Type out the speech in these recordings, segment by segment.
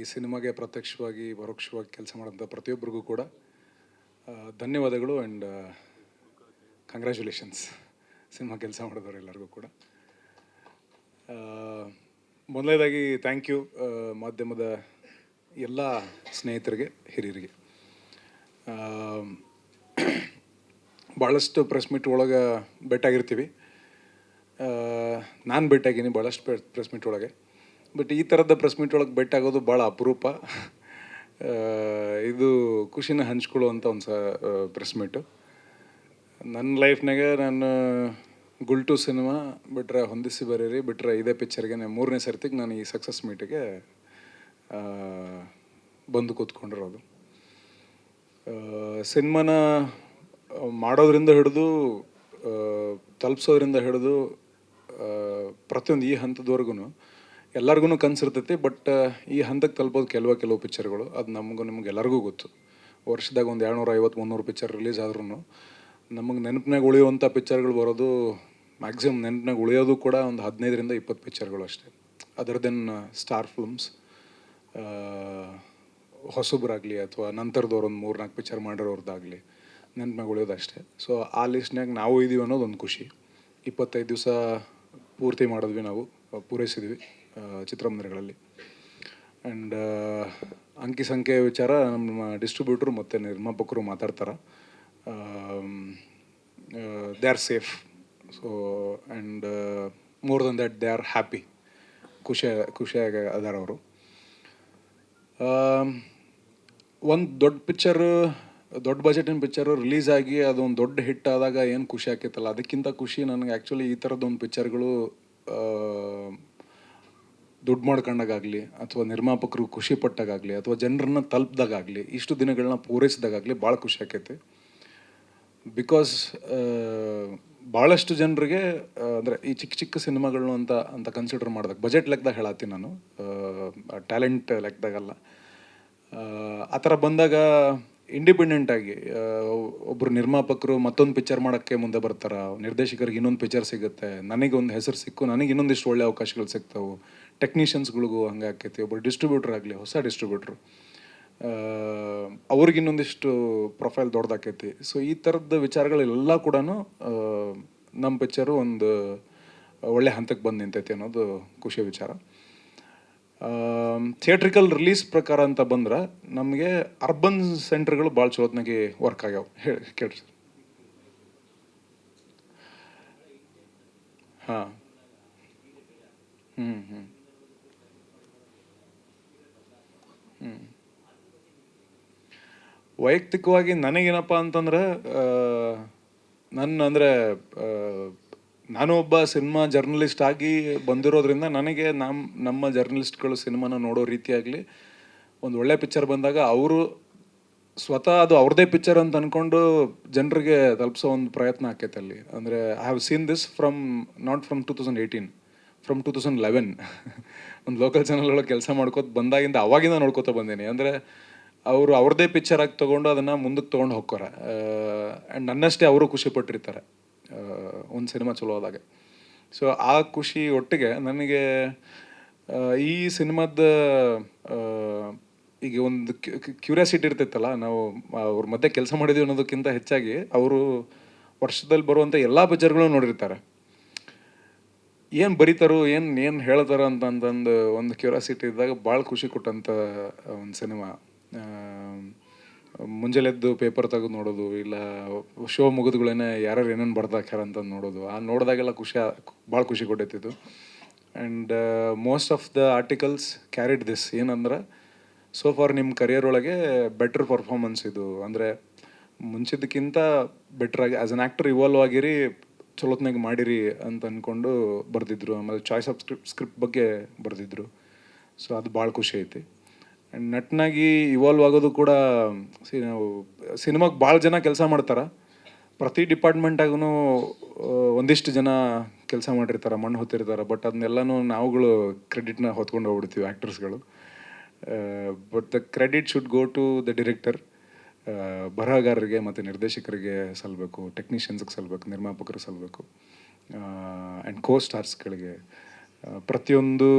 ಈ ಸಿನಿಮಾಗೆ ಪ್ರತ್ಯಕ್ಷವಾಗಿ, ಪರೋಕ್ಷವಾಗಿ ಕೆಲಸ ಮಾಡಿದಂಥ ಪ್ರತಿಯೊಬ್ಬರಿಗೂ ಕೂಡ ಧನ್ಯವಾದಗಳು ಆ್ಯಂಡ್ ಕಂಗ್ರ್ಯಾಚುಲೇಷನ್ಸ್ ಸಿನಿಮಾ ಕೆಲಸ ಮಾಡಿದವರು ಎಲ್ಲರಿಗೂ ಕೂಡ. ಮೊದಲನೇದಾಗಿ ಥ್ಯಾಂಕ್ ಯು ಮಾಧ್ಯಮದ ಎಲ್ಲ ಸ್ನೇಹಿತರಿಗೆ, ಹಿರಿಯರಿಗೆ. ಭಾಳಷ್ಟು ಪ್ರೆಸ್ ಮೀಟ್ ಒಳಗೆ ಭೇಟಾಗಿರ್ತೀವಿ ನಾನು ಭೇಟಾಗೀನಿ ಭಾಳಷ್ಟು ಪ್ರೆಸ್ ಮೀಟ್ ಒಳಗೆ. ಬಟ್ ಈ ಥರದ ಪ್ರೆಸ್ ಮೀಟ್ ಒಳಗೆ ಆಗೋದು ಭಾಳ ಅಪರೂಪ. ಇದು ಖುಷಿನ ಹಂಚ್ಕೊಳ್ಳುವಂಥ ಒಂದು ಸ ಪ್ರೆಸ್ ಮೀಟು ನನ್ನ ಲೈಫ್ನಾಗೆ ನಾನು ಗುಲ್ಟು ಸಿನಿಮಾ ಬಿಟ್ರೆ ಹೊಂದಿಸಿ ಬರೀರಿ, ಬಿಟ್ರೆ ಇದೇ ಪಿಕ್ಚರ್ಗೆ ಮೂರನೇ ಸರ್ತಿಗೆ ನಾನು ಈ ಸಕ್ಸಸ್ ಮೀಟಿಗೆ ಬಂದು ಕೂತ್ಕೊಂಡಿರೋದು. ಸಿನಿಮಾನ ಮಾಡೋದ್ರಿಂದ ಹಿಡಿದು ತಲುಪಿಸೋದ್ರಿಂದ ಹಿಡಿದು ಪ್ರತಿಯೊಂದು ಈ ಹಂತದವರೆಗೂ ಎಲ್ಲರಿಗೂ ಕನಸಿರ್ತೈತಿ ಬಟ್ ಈ ಹಂತಕ್ಕೆ ತಲುಪೋದು ಕೆಲವು ಕೆಲವು ಪಿಕ್ಚರ್ಗಳು. ಅದು ನಮಗೂ ನಿಮ್ಗೆ ಎಲ್ಲರಿಗೂ ಗೊತ್ತು. ವರ್ಷದಾಗ ಒಂದು ಎರಡುನೂರ ಐವತ್ತು ಮುನ್ನೂರು ಪಿಕ್ಚರ್ ರಿಲೀಸ್ ಆದ್ರೂ ನಮಗೆ ನೆನಪಿನಾಗ ಉಳಿಯುವಂಥ ಪಿಕ್ಚರ್ಗಳು ಬರೋದು ಮ್ಯಾಕ್ಸಿಮಮ್ ನೆನಪಿನಾಗ ಉಳಿಯೋದು ಕೂಡ ಒಂದು ಹದಿನೈದರಿಂದ ಇಪ್ಪತ್ತು ಪಿಕ್ಚರ್ಗಳು ಅಷ್ಟೇ. ಅದರ್ ದೆನ್ ಸ್ಟಾರ್ ಫಿಲ್ಮ್ಸ್ ಹೊಸಬ್ರಾಗಲಿ ಅಥವಾ ನಂತರದವ್ರು ಒಂದು ಮೂರು ನಾಲ್ಕು ಪಿಕ್ಚರ್ ಮಾಡಿರೋರ್ದಾಗಲಿ ನೆನಪಿನಾಗ ಉಳಿಯೋದಷ್ಟೇ ಸೊ ಆ ಲಿಸ್ಟ್ನಾಗ ನಾವು ಇದ್ದೀವಿ ಅನ್ನೋದು ಒಂದು ಖುಷಿ. ಇಪ್ಪತ್ತೈದು ದಿವಸ ಪೂರ್ತಿ ಮಾಡಿದ್ವಿ ನಾವು, ಪೂರೈಸಿದ್ವಿ. ಚಿತ್ರಮಂದಿರಗಳಲ್ಲಿ. ಆ್ಯಂಡ್ ಅಂಕಿ ಸಂಖ್ಯೆ ವಿಚಾರ ನಮ್ಮ ಡಿಸ್ಟ್ರಿಬ್ಯೂಟ್ರು ಮತ್ತು ನಿರ್ಮಾಪಕರು ಮಾತಾಡ್ತಾರೆ. They are safe so and more than that they are happy ಖುಷಿ ಖುಷಿಯಾಗಿ ಅದಾರ ಅವರು ಒಂದು ದೊಡ್ಡ ಪಿಕ್ಚರ್ ದೊಡ್ಡ ಬಜೆಟಿನ ಪಿಕ್ಚರು ರಿಲೀಸ್ ಆಗಿ ಅದೊಂದು ದೊಡ್ಡ ಹಿಟ್ ಆದಾಗ ಏನು ಖುಷಿ ಆಕೈತಲ್ಲ? ಅದಕ್ಕಿಂತ ಖುಷಿ ನನಗೆ ಆ್ಯಕ್ಚುಲಿ ಈ ಥರದ್ದೊಂದು ಪಿಕ್ಚರ್ಗಳು ದುಡ್ಡು ಮಾಡ್ಕೊಂಡಾಗಲಿ ಅಥವಾ ನಿರ್ಮಾಪಕರು ಖುಷಿ ಪಟ್ಟಾಗಲಿ ಅಥವಾ ಜನರನ್ನ ತಲುಪ್ದಾಗಲಿ ಇಷ್ಟು ದಿನಗಳನ್ನ ಪೂರೈಸಿದಾಗಲಿ ಭಾಳ ಖುಷಿ ಆಕೈತಿ. ಬಿಕಾಸ್ ಭಾಳಷ್ಟು ಜನರಿಗೆ ಅಂದರೆ ಈ ಚಿಕ್ಕ ಚಿಕ್ಕ ಸಿನಿಮಾಗಳು ಅಂತ ಅಂತ ಕನ್ಸಿಡರ್ ಮಾಡಿದಾಗ ಬಜೆಟ್ ಲೆಕ್ಕದಾಗ ಹೇಳತ್ತೀನಿ ನಾನು ಟ್ಯಾಲೆಂಟ್ ಲೆಕ್ಕದಾಗಲ್ಲ. ಆ, ಥರ ಬಂದಾಗ ಇಂಡಿಪೆಂಡೆಂಟಾಗಿ ಒಬ್ಬರು ನಿರ್ಮಾಪಕರು ಮತ್ತೊಂದು ಪಿಕ್ಚರ್ ಮಾಡೋಕ್ಕೆ ಮುಂದೆ ಬರ್ತಾರೆ ನಿರ್ದೇಶಕರಿಗೆ ಇನ್ನೊಂದು ಪಿಕ್ಚರ್ ಸಿಗುತ್ತೆ ನನಗೆ ಒಂದು ಹೆಸರು ಸಿಕ್ಕು ನನಗೆ ಇನ್ನೊಂದಿಷ್ಟು ಒಳ್ಳೆ ಅವಕಾಶಗಳು ಸಿಗ್ತಾವೆ ಟೆಕ್ನಿಷಿಯನ್ಸ್ಗಳಿಗೂ ಹಂಗೆ ಆಕೈತಿ. ಒಬ್ಬರು ಡಿಸ್ಟ್ರಿಬ್ಯೂಟರ್ ಆಗಲಿ, ಹೊಸ ಡಿಸ್ಟ್ರಿಬ್ಯೂಟ್ರು ಅವ್ರಿಗಿನ್ನೊಂದಿಷ್ಟು ಪ್ರೊಫೈಲ್ ದೊಡ್ಡದಾಕೈತಿ ಸೊ ಈ ಥರದ ವಿಚಾರಗಳೆಲ್ಲ ಕೂಡ ನಮ್ಮ ಪಿಕ್ಚರು ಒಂದು ಒಳ್ಳೆ ಹಂತಕ್ಕೆ ಬಂದು ನಿಂತೈತಿ ಅನ್ನೋದು ಖುಷಿಯ ವಿಚಾರ. ಥಿಯೇಟ್ರಿಕಲ್ ರಿಲೀಸ್ ಪ್ರಕಾರ ಅಂತ ಬಂದ್ರೆ ನಮಗೆ ಅರ್ಬನ್ ಸೆಂಟರ್ಗಳು ಭಾಳ ಚಲೋತ್ನಾಗಿ ವರ್ಕ್ ಆಗ್ಯಾವ. ಹೇಳಿ ಕೇಳಿ ಸರ್. ಹಾಂ. ಹ್ಞೂ ಹ್ಞೂ ವೈಯಕ್ತಿಕವಾಗಿ ನನಗೇನಪ್ಪ ಅಂತಂದ್ರೆ ನನ್ನ ಅಂದರೆ ನಾನು ಒಬ್ಬ ಸಿನಿಮಾ ಜರ್ನಲಿಸ್ಟ್ ಆಗಿ ಬಂದಿರೋದ್ರಿಂದ ನನಗೆ ನಮ್ಮ ನಮ್ಮ ಜರ್ನಲಿಸ್ಟ್ಗಳು ಸಿನಿಮಾನ ನೋಡೋ ರೀತಿಯಾಗಲಿ ಒಂದು ಒಳ್ಳೆ ಪಿಕ್ಚರ್ ಬಂದಾಗ ಅವರು ಸ್ವತಃ ಅದು ಅವ್ರದೇ ಪಿಕ್ಚರ್ ಅಂತ ಅಂದ್ಕೊಂಡು ಜನರಿಗೆ ತಲುಪಿಸೋ ಒಂದು ಪ್ರಯತ್ನ ಆಕೈತೆ ಅಲ್ಲಿ. ಅಂದರೆ I have seen this from not from two thousand eighteen from two thousand eleven ಒಂದು ಲೋಕಲ್ ಚಾನಲ್ ಒಳಗೆ ಕೆಲಸ ಮಾಡ್ಕೋತ ಬಂದಾಗಿಂದ ಅವಾಗಿಂದ ನೋಡ್ಕೋತ ಬಂದೀನಿ. ಅಂದರೆ ಅವರು ಅವ್ರದೇ ಪಿಕ್ಚರ್ ಆಗಿ ತೊಗೊಂಡು ಅದನ್ನು ಮುಂದಕ್ಕೆ ತೊಗೊಂಡು ಹೋಗ್ತಾರೆ. ಆ್ಯಂಡ್ ನನ್ನಷ್ಟೇ ಅವರು ಖುಷಿ ಪಟ್ಟಿರ್ತಾರೆ. ಒಂದು ಸಿನಿಮಾ ಚಲೋ ಆದಾಗ. ಸೊ ಆ ಖುಷಿ ಒಟ್ಟಿಗೆ ನನಗೆ ಈ ಸಿನಿಮಾದ ಈಗ ಒಂದು ಕ್ಯೂರಿಯಾಸಿಟಿ ಇರ್ತೈತಲ್ಲ ನಾವು ಅವ್ರ ಮಧ್ಯೆ ಕೆಲಸ ಮಾಡಿದ್ವಿ ಅನ್ನೋದಕ್ಕಿಂತ ಹೆಚ್ಚಾಗಿ ಅವರು ವರ್ಷದಲ್ಲಿ ಬರುವಂಥ ಎಲ್ಲ ಪಿಕ್ಚರ್ಗಳು ನೋಡಿರ್ತಾರೆ. ಏನು ಬರೀತಾರೋ, ಏನು ಏನು ಹೇಳ್ತಾರೋ ಅಂತ ಅಂತಂದು ಒಂದು ಕ್ಯೂರಿಯಾಸಿಟಿ ಇದ್ದಾಗ ಭಾಳ ಖುಷಿ ಕೊಟ್ಟಂಥ ಒಂದು ಸಿನಿಮಾ ಮುಂಜಾನೆದ್ದು ಪೇಪರ್ ತೆಗೆದು ನೋಡೋದು, ಇಲ್ಲ ಶೋ ಮುಗಿದ್ಗಳೇನೆ ಯಾರ್ಯಾರು ಏನೇನು ಬರ್ದಾಕ್ಯಾರ ಅಂತ ನೋಡೋದು. ಆ ನೋಡಿದಾಗೆಲ್ಲ ಖುಷಿ ಭಾಳ ಖುಷಿ ಕೊಟ್ಟೈತಿದ್ದು and most of the articles carried this ಏನಂದ್ರೆ ಸೊ ಫಾರ್ ನಿಮ್ಮ ಕರಿಯರ್ ಒಳಗೆ ಬೆಟ್ರ್ ಪರ್ಫಾರ್ಮೆನ್ಸ್ ಇದು. ಅಂದರೆ ಮುಂಚಿದ್ದಕ್ಕಿಂತ ಆಗಿ ಆ್ಯಸ್ ಅನ್ ಆ್ಯಕ್ಟರ್ ಇವಾಲ್ವ್ ಆಗಿರಿ, ಚಲೋತ್ನಾಗ ಮಾಡಿರಿ ಅಂತ ಅಂದ್ಕೊಂಡು ಬರೆದಿದ್ರು. ಆಮೇಲೆ ಚಾಯ್ಸ್ ಆಫ್ ಸ್ಕ್ರಿಪ್ಟ್ ಸ್ಕ್ರಿಪ್ಟ್ ಬಗ್ಗೆ ಬರೆದಿದ್ರು. ಸೊ ಅದು ಭಾಳ ಖುಷಿ ಐತಿ. ಆ್ಯಂಡ್ ನಟ್ನಾಗಿ ಇವಾಲ್ವ್ ಆಗೋದು ಕೂಡ ಸಿ ನಾವು ಸಿನಿಮಾಗೆ ಭಾಳ ಜನ ಕೆಲಸ ಮಾಡ್ತಾರೆ. ಪ್ರತಿ ಡಿಪಾರ್ಟ್ಮೆಂಟಾಗೂ ಒಂದಿಷ್ಟು ಜನ ಕೆಲಸ ಮಾಡಿರ್ತಾರೆ, ಮಣ್ಣು ಹೊತ್ತಿರ್ತಾರೆ. ಬಟ್ ಅದನ್ನೆಲ್ಲನೂ ನಾವುಗಳು ಕ್ರೆಡಿಟ್ನ ಹೊತ್ಕೊಂಡು ಹೋಗ್ಬಿಡ್ತೀವಿ ಆ್ಯಕ್ಟರ್ಸ್ಗಳು but the credit should go to the director ಬರಹಗಾರರಿಗೆ ಮತ್ತು ನಿರ್ದೇಶಕರಿಗೆ ಸಲ್ಲಬೇಕು ಟೆಕ್ನಿಷಿಯನ್ಸ್ಗೆ ಸಲ್ಲಬೇಕು ನಿರ್ಮಾಪಕರಿಗೆ ಸಲ್ಲಬೇಕು ಆ್ಯಂಡ್ ಕೋ ಸ್ಟಾರ್ಸ್ಗಳಿಗೆ ಪ್ರತಿಯೊಂದು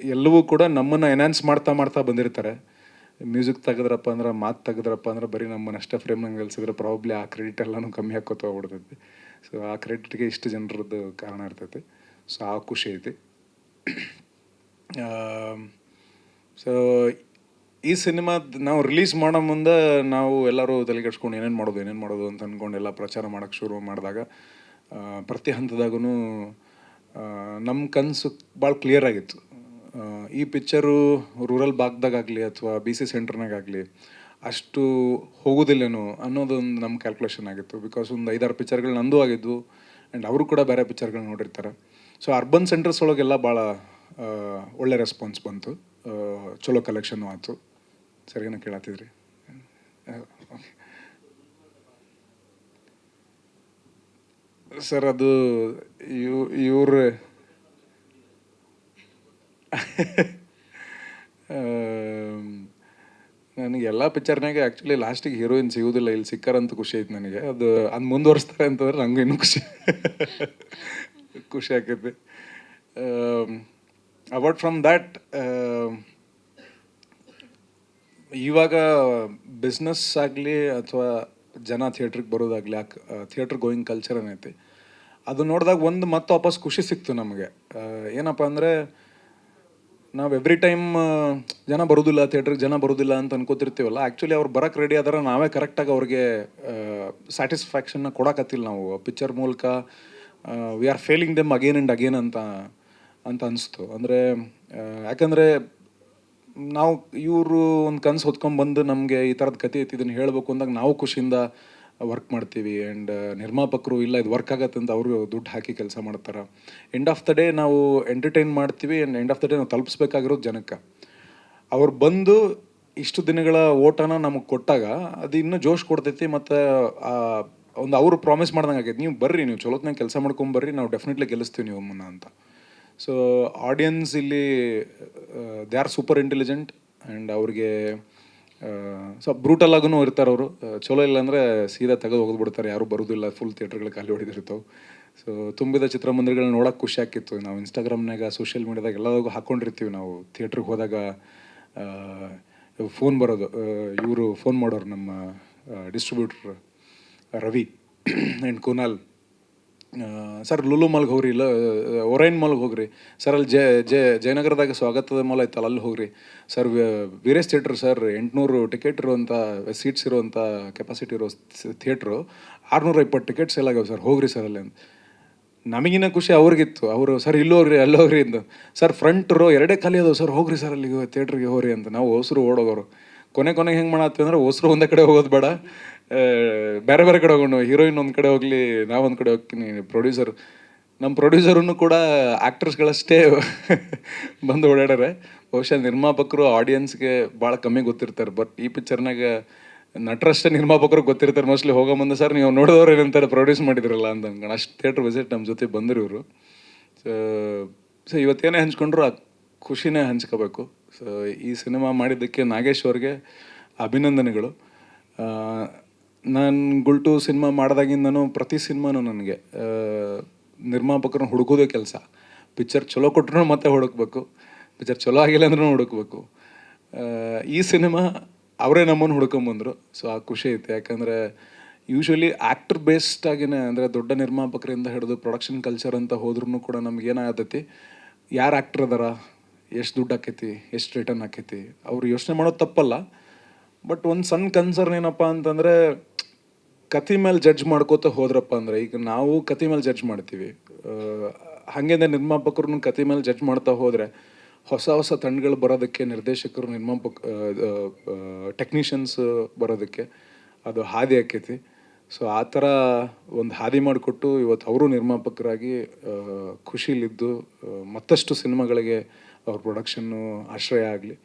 ಎಲ್ಲವೂ ಕೂಡ ನಮ್ಮನ್ನು ಎನ್ಹಾನ್ಸ್ ಮಾಡ್ತಾ ಮಾಡ್ತಾ ಬಂದಿರ್ತಾರೆ. ಮ್ಯೂಸಿಕ್ ತೆಗೆದ್ರಪ್ಪ ಅಂದ್ರೆ, ಮಾತು ತೆಗೆದ್ರಪ್ಪ ಅಂದ್ರೆ, ಬರೀ ನಮ್ಮನ್ನು ಅಷ್ಟೇ ಫ್ರೇಮ್ನಾಗ ನಿಲ್ಸಿದ್ರೆ ಪ್ರಾಬ್ಲಿ ಆ ಕ್ರೆಡಿಟ್ ಎಲ್ಲನೂ ಕಮ್ಮಿ ಹಾಕೋತ ಹೋಗ್ಬಿಡ್ತೈತಿ. ಸೊ ಆ ಕ್ರೆಡಿಟ್ಗೆ ಇಷ್ಟು ಜನರದ್ದು ಕಾರಣ ಇರ್ತೈತಿ. ಸೊ ಆ ಖುಷಿ ಐತಿ. ಸೊ ಈ ಸಿನಿಮಾ ನಾವು ರಿಲೀಸ್ ಮಾಡೋ ಮುಂದೆ ನಾವು ಎಲ್ಲರೂ ತಲೆ ಕೆಡ್ಸ್ಕೊಂಡು ಏನೇನು ಮಾಡೋದು ಏನೇನು ಮಾಡೋದು ಅಂತ ಅಂದ್ಕೊಂಡು ಎಲ್ಲ ಪ್ರಚಾರ ಮಾಡೋಕ್ಕೆ ಶುರು ಮಾಡಿದಾಗ ಪ್ರತಿ ಹಂತದಾಗೂ ನಮ್ಮ ಕನಸು ಭಾಳ ಕ್ಲಿಯರ್ ಆಗಿತ್ತು. ಈ ಪಿಕ್ಚರು ರೂರಲ್ ಭಾಗದಾಗಲಿ ಅಥವಾ ಬಿ ಸಿ ಸೆಂಟರ್ನಾಗಾಗಲಿ ಅಷ್ಟು ಹೋಗೋದಿಲ್ಲೇನೋ ಅನ್ನೋದೊಂದು ನಮ್ಮ ಕ್ಯಾಲ್ಕುಲೇಷನ್ ಆಗಿತ್ತು. ಬಿಕಾಸ್ ಒಂದು ಐದಾರು ಪಿಕ್ಚರ್ಗಳು ನಂದು ಆಗಿದ್ವು ಆ್ಯಂಡ್ ಅವರು ಕೂಡ ಬೇರೆ ಪಿಕ್ಚರ್ಗಳು ನೋಡಿರ್ತಾರೆ. ಸೊ ಅರ್ಬನ್ ಸೆಂಟರ್ಸ್ ಒಳಗೆಲ್ಲ ಭಾಳ ಒಳ್ಳೆ ರೆಸ್ಪಾನ್ಸ್ ಬಂತು. ಚಲೋ ಕಲೆಕ್ಷನ್ನು ಆಯಿತು. ಸರಿಗೇನ ಕೇಳತ್ತಿದ್ರಿ ಸರ್, ಅದು ಇವ್, ಇವ್ರ ನನಗೆ ಎಲ್ಲ ಪಿಕ್ಚರ್ನಾಗೆ ಆ್ಯಕ್ಚುಲಿ ಲಾಸ್ಟಿಗೆ ಹೀರೋಯಿನ್ ಸಿಗೋದಿಲ್ಲ, ಇಲ್ಲಿ ಸಿಕ್ಕಾರಂತ ಖುಷಿ ಐತೆ ನನಗೆ. ಅದು ಅದು ಮುಂದುವರಿಸ್ತಾರೆ ಅಂತಂದ್ರೆ ನಂಗೆ ಇನ್ನೂ ಖುಷಿ. ಖುಷಿ ಆಕೈತಿ. ಅವಾರ್ಡ್ ಫ್ರಮ್ ದ್ಯಾಟ್ ಇವಾಗ ಬಿಸ್ನೆಸ್ ಆಗಲಿ ಅಥವಾ ಜನ ಥಿಯೇಟ್ರಿಗೆ ಬರೋದಾಗಲಿ, ಆ ಥಿಯೇಟ್ರ್ ಗೋಯಿಂಗ್ ಕಲ್ಚರ್ ಏನೈತಿ, ಅದು ನೋಡಿದಾಗ ಒಂದು ಮತ್ತೆ ವಾಪಸ್ ಖುಷಿ ಸಿಕ್ತು ನಮಗೆ. ಏನಪ್ಪ ಅಂದರೆ ನಾವು ಎವ್ರಿ ಟೈಮ್ ಜನ ಬರೋದಿಲ್ಲ ಥಿಯೇಟ್ರಿಗೆ ಜನ ಬರೋದಿಲ್ಲ ಅಂತ ಅನ್ಕೋತಿರ್ತೀವಲ್ಲ ಆ್ಯಕ್ಚುಲಿ ಅವ್ರು ಬರೋಕ್ಕೆ ರೆಡಿ ಆದ್ರೆ ನಾವೇ ಕರೆಕ್ಟಾಗಿ ಅವ್ರಿಗೆ ಸ್ಯಾಟಿಸ್ಫ್ಯಾಕ್ಷನ್ನ ಕೊಡಕತ್ತಿಲ್ಲ ನಾವು. ಪಿಕ್ಚರ್ ಮೂಲಕ we are failing them again and again ಅಂತ ಅಂತ ಅನಿಸ್ತು. ಅಂದರೆ ಯಾಕಂದರೆ ನಾವು ಇವರು ಒಂದು ಕನಸು ಹೊತ್ಕೊಂಡ್ಬಂದು ನಮಗೆ ಈ ಥರದ ಕತೆ ಐತಿ, ಇದನ್ನು ಹೇಳಬೇಕು ಅಂದಾಗ ನಾವು ಖುಷಿಯಿಂದ ವರ್ಕ್ ಮಾಡ್ತೀವಿ ಆ್ಯಂಡ್ ನಿರ್ಮಾಪಕರು ಇಲ್ಲ, ಇದು ವರ್ಕ್ ಆಗತ್ತೆ ಅಂತ ಅವರು ದುಡ್ಡು ಹಾಕಿ ಕೆಲಸ ಮಾಡ್ತಾರೆ. ಎಂಡ್ ಆಫ್ ದ ಡೇ ನಾವು ಎಂಟರ್ಟೈನ್ ಮಾಡ್ತೀವಿ and end of the day ನಾವು ತಲುಪಿಸ್ಬೇಕಾಗಿರೋದು ಜನಕ್ಕೆ. ಅವ್ರು ಬಂದು ಇಷ್ಟು ದಿನಗಳ ಓಟನ ನಮಗೆ ಕೊಟ್ಟಾಗ ಅದು ಇನ್ನೂ ಜೋಶ್ ಕೊಡ್ತೈತಿ ಮತ್ತು ಒಂದು ಅವರು ಪ್ರಾಮಿಸ್ ಮಾಡ್ದಂಗೆ ಆಗೈತೆ. ನೀವು ಬರ್ರಿ, ನೀವು ಚಲೋತ್ನಾಗ ಕೆಲಸ ಮಾಡ್ಕೊಂಬರ್ರಿ ನಾವು ಡೆಫಿನೆಟ್ಲಿ ಗೆಲ್ಲಿಸ್ತೀವಿ ನೀವು ಮುನ್ನ ಅಂತ. ಸೊ ಆಡಿಯನ್ಸ್ ಇಲ್ಲಿ they are super intelligent and ಅವ್ರಿಗೆ ಸೊ ಬ್ರೂಟಲ್ಲಾಗೂ ಇರ್ತಾರೆ ಅವರು. ಚಲೋ ಇಲ್ಲ ಅಂದರೆ ಸೀದಾ ತೆಗೆದು ಹೋಗ್ಬಿಡ್ತಾರೆ. ಯಾರೂ ಬರೋದಿಲ್ಲ ಫುಲ್ ಥಿಯೇಟ್ರ್ಗಳು ಖಾಲಿ ಹೊಡೆದಿರ್ತಾವೆ. ಸೊ ತುಂಬಿದ ಚಿತ್ರಮಂದಿರಗಳನ್ನ ನೋಡೋಕೆ ಖುಷಿ ಆಕಿತ್ತು ನಾವು ಇನ್ಸ್ಟಾಗ್ರಾಮ್ನಾಗ ಸೋಷಿಯಲ್ ಮೀಡ್ಯಾದಾಗ ಎಲ್ಲದಾಗೂ ಹಾಕ್ಕೊಂಡಿರ್ತೀವಿ ನಾವು. ಥಿಯೇಟ್ರಿಗೆ ಹೋದಾಗ ಫೋನ್ ಬರೋದು. ಇವರು ಫೋನ್ ಮಾಡೋರು ನಮ್ಮ distributor Ravi and Kunal sir, Lulu ಮಲ್ಗೆ ಹೋಗ್ರಿ ಇಲ್ಲ ಒರೈನ್ ಮಾಲ್ಗೆ ಹೋಗ್ರಿ. ಸರ್, ಅಲ್ಲಿ ಜಯ ಜಯ ಜಯನಗರದಾಗ ಸ್ವಾಗತದ ಮಾಲ್ ಐತಲ್ಲ, ಅಲ್ಲಿ ಹೋಗ್ರಿ. ಸರ್ ವೀರೇಶ್ ಥಿಯೇಟ್ರ್ ಸರ್, ಎಂಟುನೂರು ಟಿಕೆಟ್ ಇರುವಂಥ ಸೀಟ್ಸ್ ಇರುವಂಥ ಕೆಪಾಸಿಟಿ ಇರೋ ಥಿಯೇಟ್ರು. ಆರುನೂರ ಇಪ್ಪತ್ತು ಟಿಕೆಟ್ ಸೇಲ್ ಆಗ್ಯಾವ ಸರ್, ಹೋಗ್ರಿ ಸರ್ ಅಲ್ಲಿ ಅಂತ. ನಮಗಿನ್ನ ಖುಷಿ ಅವ್ರಿಗಿತ್ತು. ಅವರು, ಸರ್ ಇಲ್ಲೋಗ್ರಿ ಅಲ್ಲಿ ಹೋಗ್ರಿ ಅಂತ. ಸರ್ ಫ್ರಂಟ್ ರೋ ಎರಡೇ ಖಾಲಿ ಅದಾವೆ ಸರ್, ಹೋಗ್ರಿ ಸರ್ ಅಲ್ಲಿಗೆ, ಥಿಯೇಟ್ರಿಗೆ ಹೋಗ್ರಿ ಅಂತ. ನಾವು ಹೊಸರು ಓಡೋಗೋರು. ಕೊನೆ ಕೊನೆಗೆ ಹೆಂಗೆ ಮಾಡತ್ತೀವಿ ಅಂದ್ರೆ, ಹೊಸರು ಒಂದೇ ಕಡೆ ಹೋಗೋದು ಬೇಡ. ಬೇರೆ ಬೇರೆ ಕಡೆ ಹೋಗೋಣ, ಹೀರೋಯಿನ್ ಒಂದು ಕಡೆ ಹೋಗಲಿ ನಾವೊಂದು ಕಡೆ ಹೋಗ್ತೀನಿ ಪ್ರೊಡ್ಯೂಸರ್ ನಮ್ಮ ಪ್ರೊಡ್ಯೂಸರನ್ನು ಕೂಡ ಆ್ಯಕ್ಟರ್ಸ್ಗಳಷ್ಟೇ ಬಂದು ಓಡಾಡ್ಯಾರೆ ಬಹುಶಃ ನಿರ್ಮಾಪಕರು ಆಡಿಯನ್ಸ್ಗೆ ಭಾಳ ಕಮ್ಮಿ ಗೊತ್ತಿರ್ತಾರೆ ಬಟ್ ಈ ಪಿಕ್ಚರ್ನಾಗ ನಟರಷ್ಟೇ ನಿರ್ಮಾಪಕರು ಗೊತ್ತಿರ್ತಾರೆ. ಮೋಸ್ಟ್ಲಿ ಹೋಗೋ ಮುಂದೆ ಸರ್, ನೀವು ನೋಡಿದವ್ರು ಏನಂತಾರೆ ಪ್ರೊಡ್ಯೂಸ್ ಮಾಡಿದ್ರಲ್ಲ ಅಂತ ಅನ್ಕೊಂಡು ಅಷ್ಟು ಥಿಯೇಟ್ರ್ ವಿಸಿಟ್ ನಮ್ಮ ಜೊತೆ ಬಂದರು ಇವರು. ಸೊ ಸೊ ಇವತ್ತೇನೇ ಹಂಚ್ಕೊಂಡ್ರು, ಆ ಖುಷಿನೇ ಹಂಚ್ಕೋಬೇಕು. ಸೊ ಈ ಸಿನಿಮಾ ಮಾಡಿದ್ದಕ್ಕೆ ನಾಗೇಶ್ ಅವ್ರಿಗೆ ಅಭಿನಂದನೆಗಳು. ನಾನು ಗುಲ್ಟು ಸಿನಿಮಾ ಮಾಡಿದಾಗಿಂದನು ಪ್ರತಿ ಸಿನಿಮಾನು ನನಗೆ ನಿರ್ಮಾಪಕರನ್ನ ಹುಡುಕೋದೇ ಕೆಲಸ. ಪಿಕ್ಚರ್ ಚಲೋ ಕೊಟ್ಟರು ಮತ್ತೆ ಹುಡುಕ್ಬೇಕು, ಪಿಕ್ಚರ್ ಚಲೋ ಆಗಿಲ್ಲ ಅಂದ್ರೂ ಹುಡುಕ್ಬೇಕು. ಈ ಸಿನಿಮಾ ಅವರೇ ನಮ್ಮನ್ನು ಹುಡ್ಕೊಂಬಂದರು ಸೊ ಆ ಖುಷಿ ಐತೆ. ಯಾಕಂದರೆ ಯೂಶ್ವಲಿ ಆ್ಯಕ್ಟರ್ ಬೇಸ್ಡ್ ಆಗಿನೇ, ಅಂದರೆ ದೊಡ್ಡ ನಿರ್ಮಾಪಕರಿಂದ ಹಿಡಿದು ಪ್ರೊಡಕ್ಷನ್ ಕಲ್ಚರ್ ಅಂತ ಹೋದ್ರೂ ಕೂಡ ನಮ್ಗೆ ಏನಾಗತ್ತೈತಿ ಯಾರು ಆ್ಯಕ್ಟ್ರ್ ಅದಾರ, ಎಷ್ಟು ದುಡ್ಡು ಆಕೈತಿ, ಎಷ್ಟು ರಿಟರ್ನ್ ಆಕೈತಿ, ಅವ್ರು ಯೋಚನೆ ಮಾಡೋದು ತಪ್ಪಲ್ಲ. ಬಟ್ ಒಂದು ಸಣ್ಣ ಕನ್ಸರ್ನ್ ಏನಪ್ಪ ಅಂತಂದರೆ ಕತೆ ಮೇಲೆ ಜಡ್ಜ್ ಮಾಡ್ಕೋತ ಹೋದ್ರಪ್ಪ ಅಂದರೆ, ಈಗ ನಾವು ಕತೆ ಮೇಲೆ ಜಡ್ಜ್ ಮಾಡ್ತೀವಿ. ಹಾಗೇನೆ ನಿರ್ಮಾಪಕರು ಕತೆ ಮೇಲೆ ಜಡ್ಜ್ ಮಾಡ್ತಾ ಹೋದರೆ, ಹೊಸ ಹೊಸ ತಂಡಗಳು ಬರೋದಕ್ಕೆ, ನಿರ್ದೇಶಕರು, ನಿರ್ಮಾಪಕ ಟೆಕ್ನಿಷಿಯನ್ಸ್ ಬರೋದಕ್ಕೆ ಅದು ಹಾದಿ ಆಕೈತಿ. ಸೊ ಆ ಥರ ಒಂದು ಹಾದಿ ಮಾಡಿಕೊಟ್ಟು ಇವತ್ತು ಅವರು ನಿರ್ಮಾಪಕರಾಗಿ ಖುಷಿಲಿದ್ದು ಮತ್ತಷ್ಟು ಸಿನಿಮಾಗಳಿಗೆ ಅವ್ರ ಪ್ರೊಡಕ್ಷನ್ನು ಆಶ್ರಯ ಆಗಲಿ.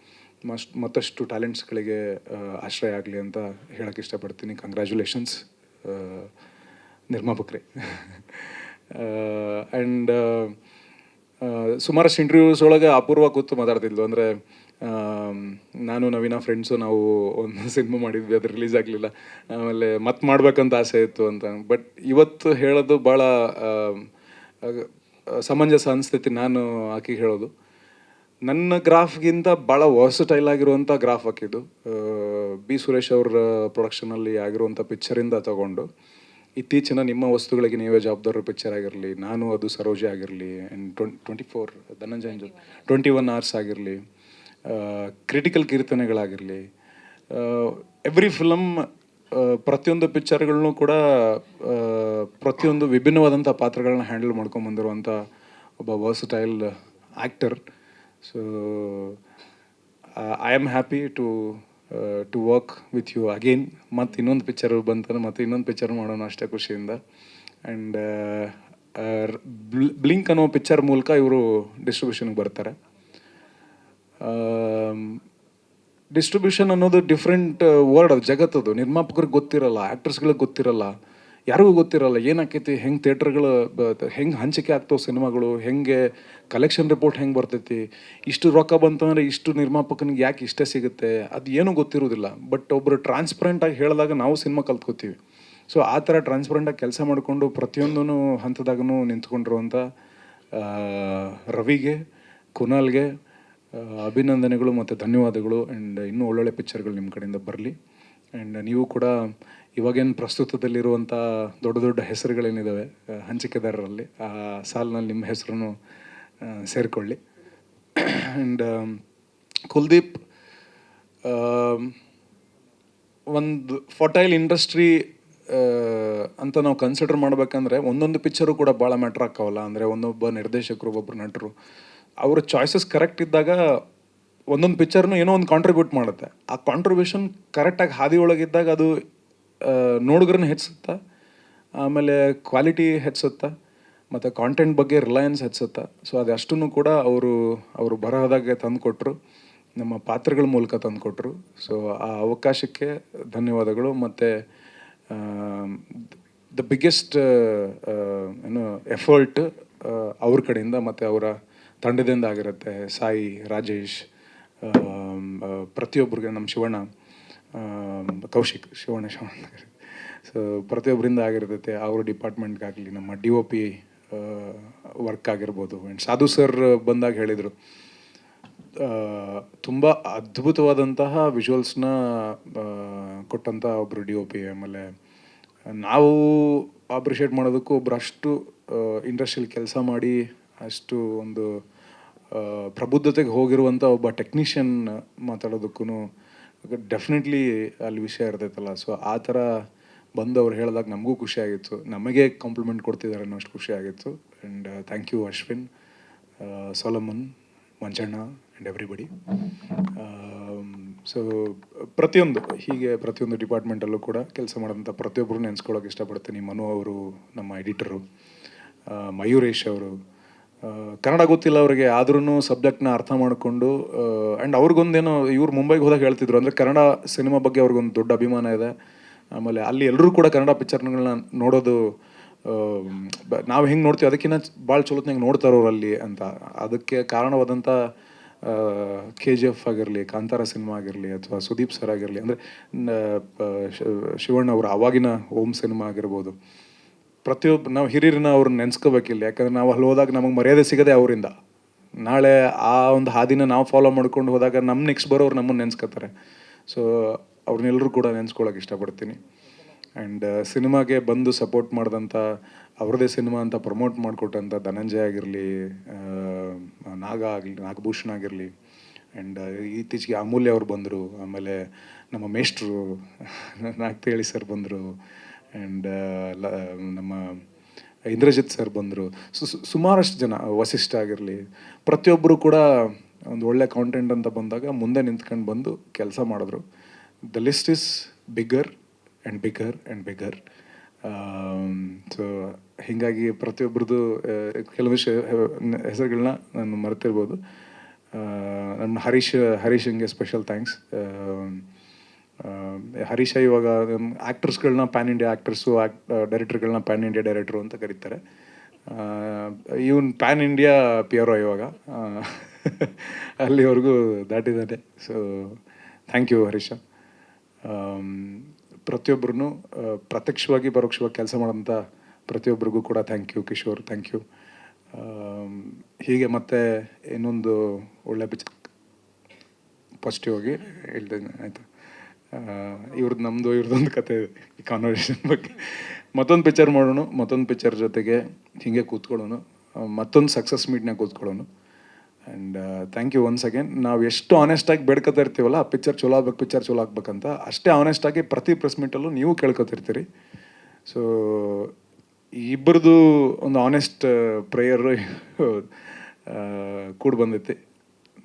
ಮಸ್ಟ್ ಮತ್ತಷ್ಟು ಟ್ಯಾಲೆಂಟ್ಸ್ಗಳಿಗೆ ಆಶ್ರಯ ಆಗಲಿ ಅಂತ ಹೇಳಕ್ಕೆ ಇಷ್ಟಪಡ್ತೀನಿ. ಕಂಗ್ರ್ಯಾಚುಲೇಷನ್ಸ್ ನಿರ್ಮಾಪಕರೇ ಆ್ಯಂಡ್ ಸುಮಾರಷ್ಟು ಇಂಟರ್ವ್ಯೂಸ್ ಒಳಗೆ ಅಪೂರ್ವ ಕೂತು ಮಾತಾಡ್ತಿದ್ಲು. ಅಂದರೆ ನಾನು, ನವೀನ ಫ್ರೆಂಡ್ಸು ನಾವು ಒಂದು ಸಿನಿಮಾ ಮಾಡಿದ್ವಿ, ಅದು ರಿಲೀಸ್ ಆಗಲಿಲ್ಲ. ಆಮೇಲೆ ಮತ್ತೆ ಮಾಡ್ಬೇಕಂತ ಆಸೆ ಇತ್ತು ಅಂತ. ಬಟ್ ಇವತ್ತು ಹೇಳೋದು ಭಾಳ ಸಮಂಜಸ ಅನಿಸ್ತೈತಿ ನಾನು ಆಕೆಗೆ ಹೇಳೋದು. ನನ್ನ ಗ್ರಾಫ್ಗಿಂತ ಭಾಳ ವರ್ಸಟೈಲ್ ಆಗಿರುವಂಥ ಗ್ರಾಫ್ ಹಾಕಿದ್ದು. ಬಿ ಸುರೇಶ್ ಅವ್ರ ಪ್ರೊಡಕ್ಷನಲ್ಲಿ ಆಗಿರುವಂಥ ಪಿಕ್ಚರಿಂದ ತಗೊಂಡು. ಇತ್ತೀಚಿನ ನಿಮ್ಮ ವಸ್ತುಗಳಿಗೆ ನೀವೇ ಜವಾಬ್ದಾರರು ಪಿಕ್ಚರ್ ಆಗಿರಲಿ, ನಾನು ಅದು ಸರೋಜಿ ಆಗಿರಲಿ and twenty twenty four Dhananjayan ಜೊತೆ ಟ್ವೆಂಟಿ ಒನ್ ಅವರ್ಸ್ ಆಗಿರಲಿ ಕ್ರಿಟಿಕಲ್ ಕೀರ್ತನೆಗಳಾಗಿರಲಿ ಎವ್ರಿ ಫಿಲಮ್ ಪ್ರತಿಯೊಂದು ಪಿಕ್ಚರ್ಗಳನ್ನೂ ಕೂಡ ಪ್ರತಿಯೊಂದು ವಿಭಿನ್ನವಾದಂಥ ಪಾತ್ರಗಳನ್ನ ಹ್ಯಾಂಡಲ್ ಮಾಡ್ಕೊಂಡ್ಬಂದಿರುವಂಥ ಒಬ್ಬ versatile actor so I am happy to to work with you again ಮತ್ತು ಇನ್ನೊಂದು ಪಿಕ್ಚರ್ ಬಂತಾನೆ ಮತ್ತು ಇನ್ನೊಂದು ಪಿಕ್ಚರ್ ಮಾಡೋಣ ಅಷ್ಟೇ ಖುಷಿಯಿಂದ. ಆ್ಯಂಡ್ ಬ್ಲಿಂಕ್ ಅನ್ನೋ ಪಿಕ್ಚರ್ ಮೂಲಕ ಇವರು ಡಿಸ್ಟ್ರಿಬ್ಯೂಷನ್ಗೆ ಬರ್ತಾರೆ. ಡಿಸ್ಟ್ರಿಬ್ಯೂಷನ್ ಅನ್ನೋದು ಡಿಫ್ರೆಂಟ್ ವರ್ಡ್ ಅದು, ಜಗತ್ತದು. ನಿರ್ಮಾಪಕರಿಗೆ ಗೊತ್ತಿರಲ್ಲ ಆ್ಯಕ್ಟರ್ಸ್ಗಳಿಗೆ ಗೊತ್ತಿರಲ್ಲ. ಯಾರಿಗೂ ಗೊತ್ತಿರಲ್ಲ, ಏನಾಕೈತಿ, ಹೆಂಗೆ ಥಿಯೇಟ್ರ್ಗಳು ಹೆಂಗೆ ಹಂಚಿಕೆ ಆಗ್ತವೆ ಸಿನಿಮಾಗಳು, ಹೆಂಗೆ ಕಲೆಕ್ಷನ್ ರಿಪೋರ್ಟ್ ಹೆಂಗೆ ಬರ್ತೈತಿ, ಇಷ್ಟು ರೊಕ್ಕ ಬಂತು ಅಂದರೆ ಇಷ್ಟು ನಿರ್ಮಾಪಕನಿಗೆ ಯಾಕೆ ಇಷ್ಟೇ ಸಿಗುತ್ತೆ, ಅದು ಏನೂ ಗೊತ್ತಿರೋದಿಲ್ಲ ಬಟ್ ಒಬ್ಬರು ಟ್ರಾನ್ಸ್ಪರೆಂಟಾಗಿ ಹೇಳಿದಾಗ ನಾವು ಸಿನಿಮಾ ಕಲ್ತ್ಕೋತೀವಿ. ಸೊ ಆ ಥರ ಟ್ರಾನ್ಸ್ಪರೆಂಟಾಗಿ ಕೆಲಸ ಮಾಡಿಕೊಂಡು ಪ್ರತಿಯೊಂದೂ ಹಂತದಾಗೂ ನಿಂತ್ಕೊಂಡಿರುವಂಥ ರವಿಗೆ, ಕುನಾಲ್ಗೆ ಅಭಿನಂದನೆಗಳು ಮತ್ತು ಧನ್ಯವಾದಗಳು. ಆ್ಯಂಡ್ ಇನ್ನೂ ಒಳ್ಳೊಳ್ಳೆ ಪಿಕ್ಚರ್ಗಳು ನಿಮ್ಮ ಕಡೆಯಿಂದ ಬರಲಿ. ಆ್ಯಂಡ್ ನೀವು ಕೂಡ ಇವಾಗೇನು ಪ್ರಸ್ತುತದಲ್ಲಿರುವಂಥ ದೊಡ್ಡ ದೊಡ್ಡ ಹೆಸರುಗಳೇನಿದ್ದಾವೆ ಹಂಚಿಕೆದಾರರಲ್ಲಿ, ಆ ಸಾಲಿನಲ್ಲಿ ನಿಮ್ಮ ಹೆಸರನ್ನು ಸೇರಿಕೊಳ್ಳಿ. ಆ್ಯಂಡ್ ಕುಲ್ದೀಪ್ ಒಂದು ಫರ್ಟೈಲ್ ಇಂಡಸ್ಟ್ರಿ ಅಂತ ನಾವು ಕನ್ಸಿಡರ್ ಮಾಡಬೇಕಂದ್ರೆ ಒಂದೊಂದು ಪಿಕ್ಚರು ಕೂಡ ಭಾಳ ಮ್ಯಾಟ್ರ್ ಆಕ್ಕವಲ್ಲ ಅಂದರೆ ಒಂದೊಬ್ಬ ನಿರ್ದೇಶಕರು ಒಬ್ಬರು ನಟರು, ಅವ್ರ ಚಾಯ್ಸಸ್ ಕರೆಕ್ಟ್ ಇದ್ದಾಗ ಒಂದೊಂದು ಪಿಕ್ಚರ್ನು ಏನೋ ಒಂದು ಕಾಂಟ್ರಿಬ್ಯೂಟ್ ಮಾಡುತ್ತೆ. ಆ ಕಾಂಟ್ರಿಬ್ಯೂಷನ್ ಕರೆಕ್ಟಾಗಿ ಹಾದಿ ಒಳಗಿದ್ದಾಗ ಅದು ನೋಡುಗರನ್ನ ಹೆಚ್ಚುತ್ತಾ ಆಮೇಲೆ ಕ್ವಾಲಿಟಿ ಹೆಚ್ಚುತ್ತಾ ಮತ್ತು ಕಾಂಟೆಂಟ್ ಬಗ್ಗೆ ರಿಲಯನ್ಸ್ ಹೆಚ್ಚುತ್ತಾ ಸೊ ಅದಷ್ಟನ್ನು ಕೂಡ ಅವರು ಅವರು ಬರಹದಾಗೆ ತಂದುಕೊಟ್ರು, ನಮ್ಮ ಪಾತ್ರಗಳ ಮೂಲಕ ತಂದುಕೊಟ್ರು. ಸೊ ಆ ಅವಕಾಶಕ್ಕೆ ಧನ್ಯವಾದಗಳು. ಮತ್ತು ದ ಬಿಗ್ಗೆಸ್ಟ್ ಏನು ಎಫರ್ಟ್ ಅವ್ರ ಕಡೆಯಿಂದ ಮತ್ತು ಅವರ ತಂಡದಿಂದ ಆಗಿರುತ್ತೆ ಸಾಯಿ, ರಾಜೇಶ್ ಪ್ರತಿಯೊಬ್ಬರಿಗೆ ನಮ್ಮ ಶಿವಣ್ಣ. ಕೌಶಿಕ್, ಶಿವಣ್ಣ ಶಿವಣ್ಣ. ಸೊ ಪ್ರತಿಯೊಬ್ಬರಿಂದ ಆಗಿರ್ತೈತೆ, ಅವ್ರ ಡಿಪಾರ್ಟ್ಮೆಂಟ್ಗಾಗಲಿ, ನಮ್ಮ ಡಿ ಒ ಪಿ ವರ್ಕ್ ಆಗಿರ್ಬೋದು. ಆ್ಯಂಡ್ ಸಾಧು ಸರ್ ಬಂದಾಗ ಹೇಳಿದರು ತುಂಬ ಅದ್ಭುತವಾದಂತಹ ವಿಜುವಲ್ಸ್ನ ಕೊಟ್ಟಂಥ ಒಬ್ಬರು ಡಿ ಒ ಪಿ, ಆಮೇಲೆ ನಾವು ಅಪ್ರಿಷಿಯೇಟ್ ಮಾಡೋದಕ್ಕೂ ಒಬ್ರು ಅಷ್ಟು ಇಂಡಸ್ಟ್ರಿಯಲ್ ಕೆಲಸ ಮಾಡಿ, ಅಷ್ಟು ಒಂದು ಪ್ರಬುದ್ಧತೆಗೆ ಹೋಗಿರುವಂಥ ಒಬ್ಬ ಟೆಕ್ನಿಷಿಯನ್ ಮಾತಾಡೋದಕ್ಕೂ ಡೆಫಿನೆಟ್ಲಿ ಅಲ್ಲಿ ವಿಷಯ ಇರ್ತೈತಲ್ಲ. ಸೊ ಆ ಥರ ಬಂದು ಅವ್ರು ಹೇಳಿದಾಗ ನಮಗೂ ಖುಷಿ ಆಗಿತ್ತು. ನಮಗೆ ಕಾಂಪ್ಲಿಮೆಂಟ್ ಕೊಡ್ತಿದ್ದಾರೆ ಅನ್ನೋ ಅಷ್ಟು ಖುಷಿ ಆಗಿತ್ತು. And thank you Ashwin Solomon Manjanna and everybody so ಪ್ರತಿಯೊಂದು, ಹೀಗೆ ಪ್ರತಿಯೊಂದು ಡಿಪಾರ್ಟ್ಮೆಂಟಲ್ಲೂ ಕೂಡ ಕೆಲಸ ಮಾಡೋಂಥ ಪ್ರತಿಯೊಬ್ಬರು ನೆನೆಸ್ಕೊಳ್ಳೋಕೆ ಇಷ್ಟಪಡ್ತೀನಿ. ಮನು ಅವರು, ನಮ್ಮ ಎಡಿಟರು ಮಯೂರೇಶ್ ಅವರು ಕನ್ನಡ ಗೊತ್ತಿಲ್ಲ ಅವರಿಗೆ ಆದ್ರೂ ಸಬ್ಜೆಕ್ಟ್ನ ಅರ್ಥ ಮಾಡಿಕೊಂಡು ಆ್ಯಂಡ್ ಅವ್ರಿಗೊಂದೇನು ಇವ್ರು ಮುಂಬೈಗೆ ಹೋದಾಗ ಹೇಳ್ತಿದ್ರು. ಅಂದರೆ ಕನ್ನಡ ಸಿನಿಮಾ ಬಗ್ಗೆ ಅವ್ರಿಗೊಂದು ದೊಡ್ಡ ಅಭಿಮಾನ ಇದೆ. ಆಮೇಲೆ ಅಲ್ಲಿ ಎಲ್ಲರೂ ಕೂಡ ಕನ್ನಡ ಪಿಕ್ಚರ್ಗಳನ್ನ ನೋಡೋದು ನಾವು ಹೆಂಗೆ ನೋಡ್ತೀವಿ ಅದಕ್ಕಿಂತ ಭಾಳ ಚಲೋತ್ನಾಗ ನೋಡ್ತಾರೆ ಅವರಲ್ಲಿ ಅಂತ. ಅದಕ್ಕೆ ಕಾರಣವಾದಂಥ ಕೆ ಜಿ ಎಫ್ ಆಗಿರಲಿ, ಕಾಂತಾರ ಸಿನಿಮಾ ಆಗಿರಲಿ, ಅಥವಾ ಸುದೀಪ್ ಸರ್ ಆಗಿರಲಿ, ಅಂದರೆ ಶಿವಣ್ಣ ಅವರ ಆವಾಗಿನ ಓಮ್ ಸಿನಿಮಾ ಆಗಿರ್ಬೋದು. ಪ್ರತಿಯೊಬ್ಬ ನಾವು ಹಿರಿಯರನ್ನ ಅವ್ರನ್ನ ನೆನ್ಸ್ಕೋಬೇಕಿಲ್ಲ. ಯಾಕಂದ್ರೆ ನಾವು ಅಲ್ಲಿ ಹೋದಾಗ ನಮಗೆ ಮರ್ಯಾದೆ ಸಿಗದೆ ಅವರಿಂದ. ನಾಳೆ ಆ ಒಂದು ಹಾದಿನ ನಾವು ಫಾಲೋ ಮಾಡ್ಕೊಂಡು ಹೋದಾಗ ನಮ್ಮ ನೆಕ್ಸ್ಟ್ ಬರೋರು ನಮ್ಮನ್ನು ನೆನ್ಸ್ಕೋತಾರೆ. ಸೊ ಅವ್ರನ್ನೆಲ್ಲರೂ ಕೂಡ ನೆನ್ಸ್ಕೊಳ್ಳೋಕೆ ಇಷ್ಟಪಡ್ತೀನಿ. ಆ್ಯಂಡ್ ಸಿನಿಮಾಗೆ ಬಂದು ಸಪೋರ್ಟ್ ಮಾಡಿದಂಥ ಅವ್ರದ್ದೇ ಸಿನಿಮಾ ಅಂತ ಪ್ರಮೋಟ್ ಮಾಡಿಕೊಟ್ಟಂಥ ಧನಂಜಯ ಆಗಿರಲಿ ನಾಗ ಆಗಲಿ, ನಾಗಭೂಷಣ್ ಆಗಿರಲಿ ಆ್ಯಂಡ್ ಇತ್ತೀಚೆಗೆ ಅಮೂಲ್ಯ ಅವ್ರು ಬಂದರು, ಆಮೇಲೆ ನಮ್ಮ ಮೇಷ್ಟ್ರು, ನಾಗ್ತೇಳಿ ಸರ್ ಬಂದರು ಆ್ಯಂಡ್ ನಮ್ಮ ಇಂದ್ರಜಿತ್ ಸರ್ ಬಂದರು. ಸೊ ಸುಮಾರಷ್ಟು ಜನ ವಸಿಷ್ಠ ಆಗಿರಲಿ. ಪ್ರತಿಯೊಬ್ಬರು ಕೂಡ ಒಂದು ಒಳ್ಳೆ ಕಾಂಟೆಂಟ್ ಅಂತ ಬಂದಾಗ ಮುಂದೆ ನಿಂತ್ಕೊಂಡು ಬಂದು ಕೆಲಸ ಮಾಡಿದ್ರು. The list is bigger and bigger and bigger so ಹೀಗಾಗಿ ಪ್ರತಿಯೊಬ್ಬರದ್ದು ಕೆಲವಷ್ಟು ಹೆಸರುಗಳನ್ನ ನಾನು ಮರೆತಿರ್ಬೋದು. ನಮ್ಮ ಹರೀಶ್ ಹಿಂಗೆ ಸ್ಪೆಷಲ್ ಥ್ಯಾಂಕ್ಸ್ ಹರೀಶ ಇವಾಗ ಆ್ಯಕ್ಟರ್ಸ್ಗಳನ್ನ ಪ್ಯಾನ್ ಇಂಡಿಯಾ ಆ್ಯಕ್ಟರ್ಸು ಆ್ಯಕ್ ಡೈರೆಕ್ಟರ್ಗಳನ್ನ ಪ್ಯಾನ್ ಇಂಡಿಯಾ ಡೈರೆಕ್ಟ್ರು ಅಂತ ಕರೀತಾರೆ. ಇವನ್ ಪ್ಯಾನ್ ಇಂಡಿಯಾ ಪಿಯರೋ ಇವಾಗ. ಅಲ್ಲಿವರೆಗೂ ದಾಟಿದ್ದಾನೆ ಸೊ ಥ್ಯಾಂಕ್ ಯು ಹರೀಶ. ಪ್ರತಿಯೊಬ್ಬರೂ ಪ್ರತ್ಯಕ್ಷವಾಗಿ, ಪರೋಕ್ಷವಾಗಿ ಕೆಲಸ ಮಾಡೋಂಥ ಪ್ರತಿಯೊಬ್ಬರಿಗೂ ಕೂಡ thank you Kishore thank you ಹೀಗೆ ಮತ್ತೆ ಇನ್ನೊಂದು ಒಳ್ಳೆ ಪಿಚ್ ಪಾಸಿಟಿವ್ ಆಗಿ ಹೇಳ್ತೇನೆ, ಆಯಿತು? ಇವ್ರದ್ದು ನಮ್ಮದು ಇವ್ರದ್ದೊಂದು ಕತೆ ಇದೆ, ಈ ಕಾನ್ವರ್ಸೇಷನ್ ಬಗ್ಗೆ. ಮತ್ತೊಂದು ಪಿಕ್ಚರ್ ಮಾಡೋಣ, ಮತ್ತೊಂದು ಪಿಕ್ಚರ್ ಜೊತೆಗೆ ಹೀಗೆ ಕೂತ್ಕೊಳ್ಳೋಣ ಮತ್ತೊಂದು ಸಕ್ಸಸ್ ಮೀಟ್ನಾಗ ಕೂತ್ಕೊಳ್ಳೋಣ. And thank you once again ನಾವು ಎಷ್ಟು ಆನೆಸ್ಟಾಗಿ ಬೇಡ್ಕೊತಾ ಇರ್ತೀವಲ್ಲ, ಆ ಪಿಕ್ಚರ್ ಚಲೋ ಆಗ್ಬೇಕು ಪಿಕ್ಚರ್ ಚಲೋ ಆಗ್ಬೇಕಂತ, ಅಷ್ಟೇ ಆನೆಸ್ಟಾಗಿ ಪ್ರತಿ ಪ್ರೆಸ್ ಮೀಟಲ್ಲೂ ನೀವು ಕೇಳ್ಕೊತಿರ್ತೀರಿ. ಸೊ ಇಬ್ಬರದು ಒಂದು ಆನೆಸ್ಟ್ ಪ್ರೇಯರ್ ಕೂಡ ಬಂದೈತಿ.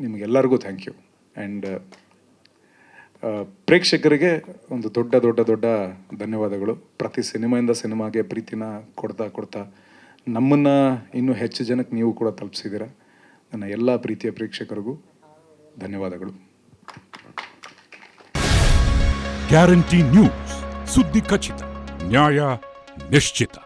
ನಿಮಗೆಲ್ಲರಿಗೂ ಥ್ಯಾಂಕ್ ಯು ಆ್ಯಂಡ್ ಪ್ರೇಕ್ಷಕರಿಗೆ ಒಂದು ದೊಡ್ಡ ದೊಡ್ಡ ದೊಡ್ಡ ಧನ್ಯವಾದಗಳು. ಪ್ರತಿ ಸಿನಿಮಾಯಿಂದ ಸಿನಿಮಾಗೆ ಪ್ರೀತಿನ ಕೊಡ್ತಾ ಕೊಡ್ತಾ ನಮ್ಮನ್ನು ಇನ್ನೂ ಹೆಚ್ಚು ಜನಕ್ಕೆ ನೀವು ಕೂಡ ತಲುಪಿಸಿದ್ದೀರ. ನನ್ನ ಎಲ್ಲ ಪ್ರೀತಿಯ ಪ್ರೇಕ್ಷಕರಿಗೂ ಧನ್ಯವಾದಗಳು. Guarantee news. ಸುದ್ದಿ ಖಚಿತ, ನ್ಯಾಯ ನಿಶ್ಚಿತ.